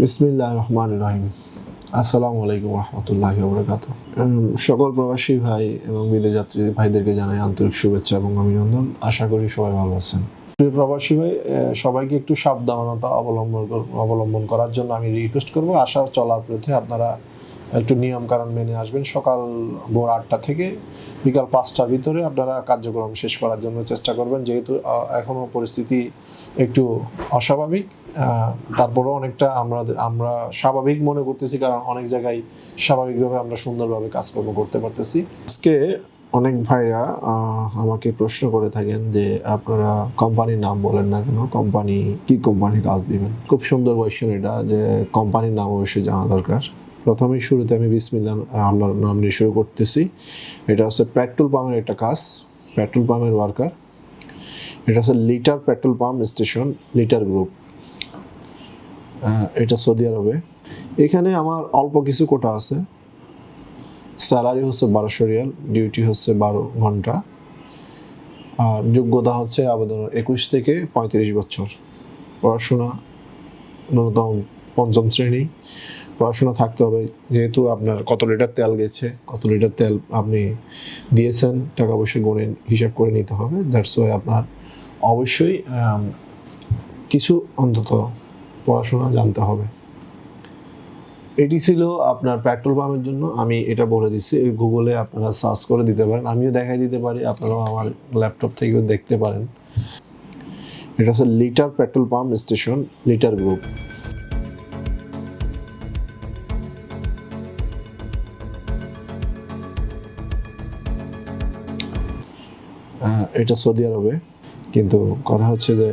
বিসমিল্লাহ রহমান রহিম। আসসালামু আলাইকুম রহমতুল্লাহ বরকাত সকল প্রবাসী ভাই এবং বিদেশ যাত্রী ভাইদেরকে জানাই আন্তরিক শুভেচ্ছা এবং অভিনন্দন। আশা করি সবাই ভালো আছেন। প্রবাসী ভাই সবাইকে একটু সাবধানতা অবলম্বন অবলম্বন করার জন্য আমি রিকোয়েস্ট করব। আশা চলার পথে আপনারা একটু নিয়ম কারণ মেনে আসবেন। সকাল ভোর আটটা থেকে বিকাল পাঁচটার ভিতরে আপনারা কার্যক্রম শেষ করার জন্য চেষ্টা করবেন। যেহেতু এখনও পরিস্থিতি একটু অস্বাভাবিক তারপরেও অনেকটা আমরা আমরা স্বাভাবিক মনে করতেছি, কারণ অনেক জায়গায় স্বাভাবিকভাবে আমরা সুন্দরভাবে কাজকর্ম করতে পারতেছি। আজকে অনেক ভাইরা আমাকে প্রশ্ন করে থাকেন যে আপনারা কোম্পানির নাম বলেন না কেন? কোম্পানি, কি কোম্পানি কাজ দিবেন? খুব সুন্দর কোয়েশ্চেন এটা, যে কোম্পানির নাম অবশ্যই জানা দরকার। প্রথমেই শুরুতে আমি বিসমিল্লা আল্লাহর নাম নিয়ে শুরু করতেছি। এটা হচ্ছে পেট্রোল পাম্পের একটা কাজ, পেট্রোল পাম্পের ওয়ার্কার। এটা হচ্ছে litre petrol pump station, litre group. এটা সৌদি আরবে। এখানে আমার অল্প কিছু কোটা আছে। স্যালারি হচ্ছে বারোশো রিয়াল, ডিউটি হচ্ছে বারো ঘণ্টা। আর যোগ্যতা হচ্ছে আবেদন একুশ থেকে পঁয়ত্রিশ বছর। পড়াশোনা ন্যূনতম পঞ্চম শ্রেণি। পড়াশোনা থাকতে হবে, যেহেতু আপনার কত লিটার তেল গেছে, কত লিটার তেল আপনি দিয়েছেন, টাকা পয়সা গুণে হিসাব করে নিতে হবে। দ্যাটস ওয়াই আপনার অবশ্যই কিছু অন্তত পড়াশোনা জানতে হবে। এটি ছিল আপনার পেট্রোল পাম্পের জন্য। আমি এটা বলে দিচ্ছি গুগলে আপনারা সার্চ করে দিতে পারেন। আমিও দেখাই দিতে পারি, আপনারাও আমার ল্যাপটপ থেকেও দেখতে পারেন। এটা হচ্ছে litre petrol pump station litre group এটা সৌদি আরবে। কিন্তু কথা হচ্ছে যে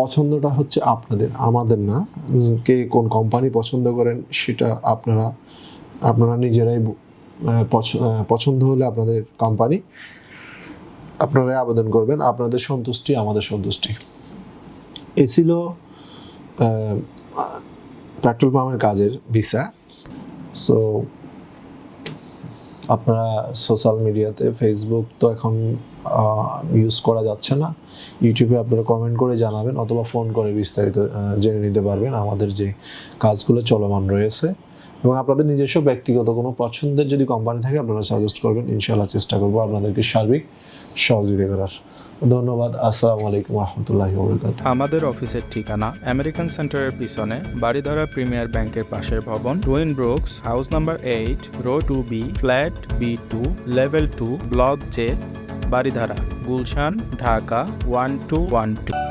পছন্দটা হচ্ছে আপনাদের, আমাদের না। কে কোন কোম্পানি পছন্দ করেন সেটা আপনারা আপনারা নিজেরাই পছ- পছন্দ হলে আপনাদের কোম্পানি আপনারাই আবেদন করবেন। আপনাদের সন্তুষ্টি, আমাদের সন্তুষ্টি। এ ছিল পেট্রোল পাম্পের কাজের ভিসা সো আপনারা সোশ্যাল মিডিয়াতে ফেসবুক তো এখন ইউজ করা যাচ্ছে না। ইউটিউবে আপনারা কমেন্ট করে জানাবেন অথবা ফোন করে বিস্তারিত জেনে নিতে পারবেন আমাদের যে কাজগুলো চলমান রয়েছে। এবং আপনাদের নিজস্ব ব্যক্তিগত কোনো পছন্দের যদি কোম্পানি থাকে, আপনারা সাজেস্ট করবেন, ইনশাআল্লাহ চেষ্টা করব আপনাদেরকে সার্বিক সহযোগিতা করার। ধন্যবাদ। আসসালামু আলাইকুম আমাদের অফিসের ঠিকানা আমেরিকান সেন্টারের পিছনে বাড়িধারা প্রিমিয়ার ব্যাংকের পাশের ভবন, Twin Brooks, house number eight, row two B, flat B two, level two, block J Baridhara Gulshan, Dhaka, one two one two.